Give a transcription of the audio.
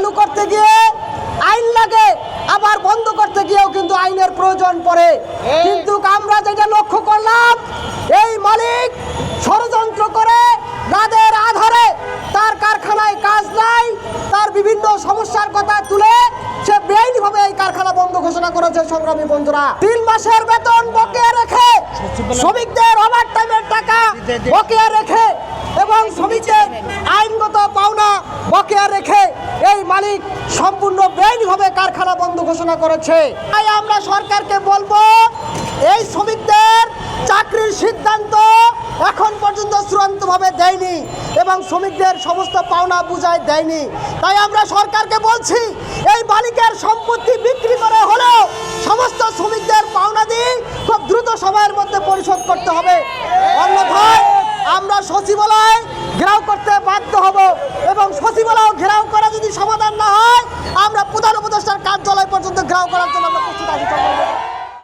চালু করতে গিয়ে আইন লাগে আবার বন্ধ করতে গিয়েও কিন্তু আইনের প্রয়োজন পড়ে। কিন্তু আমরা যেটা লক্ষ্য করলাম এই মালিক ষড়যন্ত্র করে রাদের আধারে তার কারখানায় কাজ নাই তার বিভিন্ন সমস্যার কথা তুলে সে বেআইনিভাবে এই কারখানা বন্ধ ঘোষণা করেছে সংগ্রামী বন্ধুরা। তিন মাসের বেতন বকেয়া রেখে শ্রমিকদের ওভার টাইমের টাকা বকেয়া রেখে এবং শ্রমিকদের আইনগত পাওনা বকেয়া রেখে এই মালিক সম্পূর্ণ বেআইনিভাবে কারখানা বন্ধ ঘোষণা করেছে। তাই আমরা সরকারকে বলব, এই শ্রমিকদের চাকরির সিদ্ধান্ত এখন পর্যন্ত চূড়ান্তভাবে দেয়নি এবং শ্রমিকদের সমস্ত পাওনা বুঝায় দেয়নি। তাই আমরা সরকারকে বলছি, এই মালিকের সম্পত্তি বিক্রি করে হলেও সমস্ত শ্রমিকদের পাওনা দিয়ে খুব দ্রুত সময়ের মধ্যে পরিশোধ করতে হবে। অন্যথায় সচিবালয় ঘেরাও করা যদি সমাধান না হয়, আমরা প্রধান উপদেষ্টার কার্যালয় পর্যন্ত ঘেরাও করার জন্য আমরা প্রস্তুত আছি।